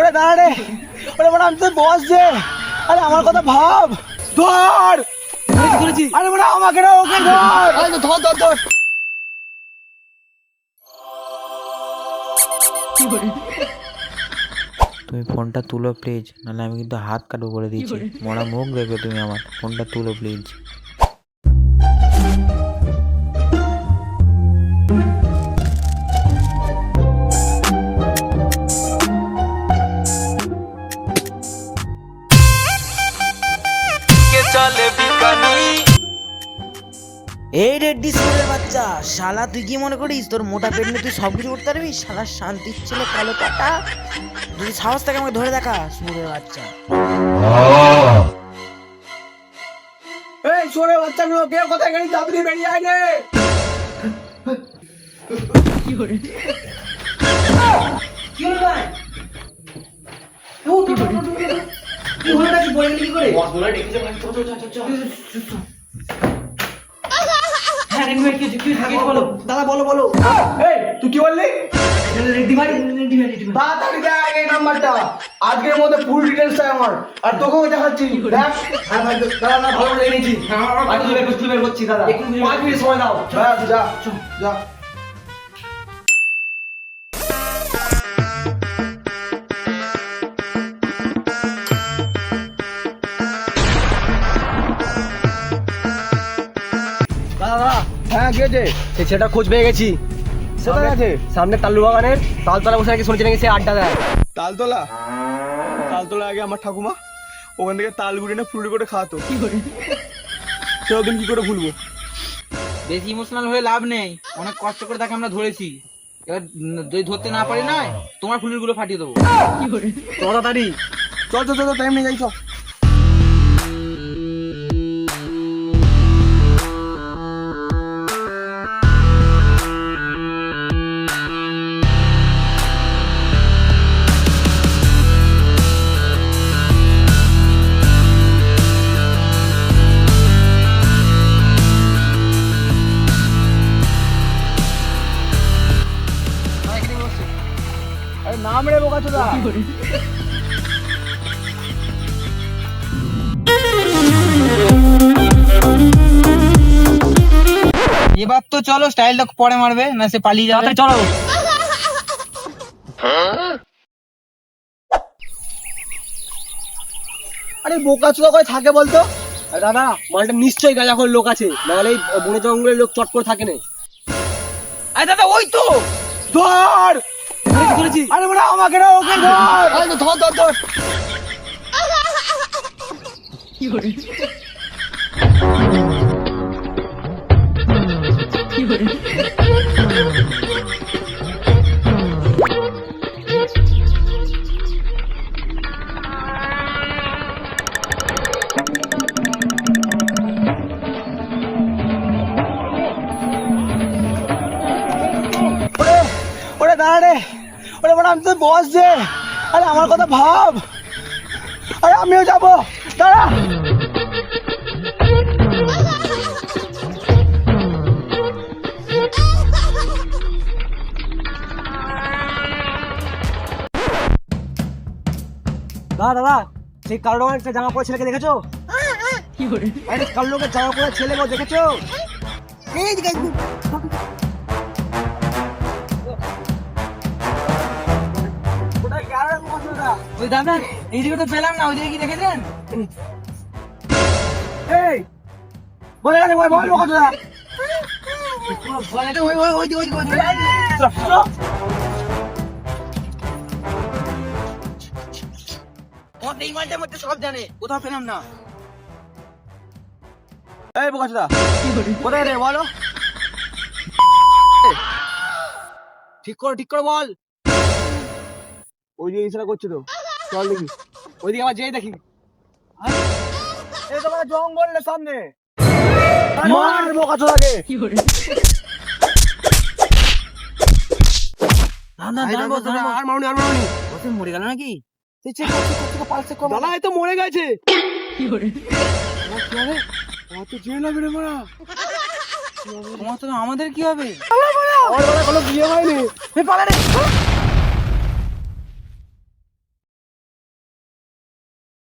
ওরে দাঁড়া রে। ওরে বড় আমি তো বস যে। আরে আমার কথা ভাব। ধর। আরে বড় আমাকে না ওকে ধর। আরে ধর ধর ধর। তুমি ফোনটা তুলো প্লিজ নাহলে আমি কিন্তু হাত কাটবো করে দিয়েছি। মরা মুখ দেখবে তুমি আমার। ফোনটা তুলো প্লিজ এই রেড্ডি সুরের বাচ্চা শালা তুই কি মনে করিস? তোর মোটা পেট নিয়ে তুই সব কিছু করতে পারবি? শালা শান্তির ছিল কালো পাটা যদি সাহস থাকে আমাকে ধরে দেখা সুরের বাচ্চা। এই ছোড়ে বাচ্চাগুলো কেউ কোথায় গেলি? তাড়াতাড়ি বেরিয়ে আয় রে। দাদা বলো বলো। এই তুই কি বললি? তাড়াতাড়ি দেখ এই নাম্বারটা। আজকের মধ্যে ফুল ডিটেলস চাই আমার। আর তোকেও দেখাচ্ছি। দেখ। হ্যাঁ দাদা না ভালো লেগেছি আমি বের করছি দাদা। পাঁচ মিনিট সময় দাও। হ্যাঁ যা। যা। কি হয়েছে সে ছেলেটা খোঁজ পেয়ে গেছি। কোথায় আছে সামনে তাল্লু বাগানের তালতলা বসে নাকি শুনেছি নাকি সে আড্ডা দেয়। তালতলা? তালতলা আগে আমার ঠাকুমা ওখান থেকে তাল গুড়ি না ফুলুরি করে খাওয়াতো। সেদিন কি করে ভুলবো? বেশি ইমোশনাল হয়ে লাভ নেই। অনেক কষ্ট করে তাকে আমরা ধরেছি। এবার যদি ধরতে না পারি না তোমার ফুলেরগুলো ফাটিয়ে দেবো। তাড়াতাড়ি। চল চল চল টাইম নেই যাই চল। এবার তো চলো স্টাইলটা পরে মারবে না সে পালিয়ে যাবে। চলো। আরে বোকা চোদা করে থাকে বলতো? আরে দাদা মালটা নিশ্চয়ই গাঁজা করে লোক আছে নাহলে এই বনে জঙ্গলের লোক চট করে থাকে না। আরে দাদা ওই তো! ধর! আরে বড় আমাকে না ওকে ধর। আরে ধর ধর ধর। ওরে ওরে বড় আমি তো বস যে। আরে আমার কথা ভাব। আরে আমিও যাব। দাঁড়া। দাদা দাদা সেই কালো রঙের একটা জামা পরে ছেলেকে দেখেছ? আরে কালো রঙের জামা পরে ছেলে গো দেখেছ? এই ওই দাদা, এইদিকে তো পেলাম না, ওইদিকে কি দেখেছেন এই, বলে গেছে, বল বল বলে, ওই মালটার মধ্যে সব জানে, কোথাও পেলাম না। কোথায় রে, বলো। ঠিক করো, ঠিক করে, বল। ওই যে ইশারা করছে তো। চল দেখি। ওইদিকে আবার যেই দেখি। এই তোমার জঙ্গলের সামনে। মার বোকা চোদাকে দাদা আরে দাদা, দাদা, আর মারুনি আর মারুনি। বসে মরে গেল নাকি? দাদা এই তো মরে গেছে। আমার তো জেল হবে রে মারা তোমার তো আমাদের কি হবে? আমার কোনো বিয়ে হয়নি। পালা রে।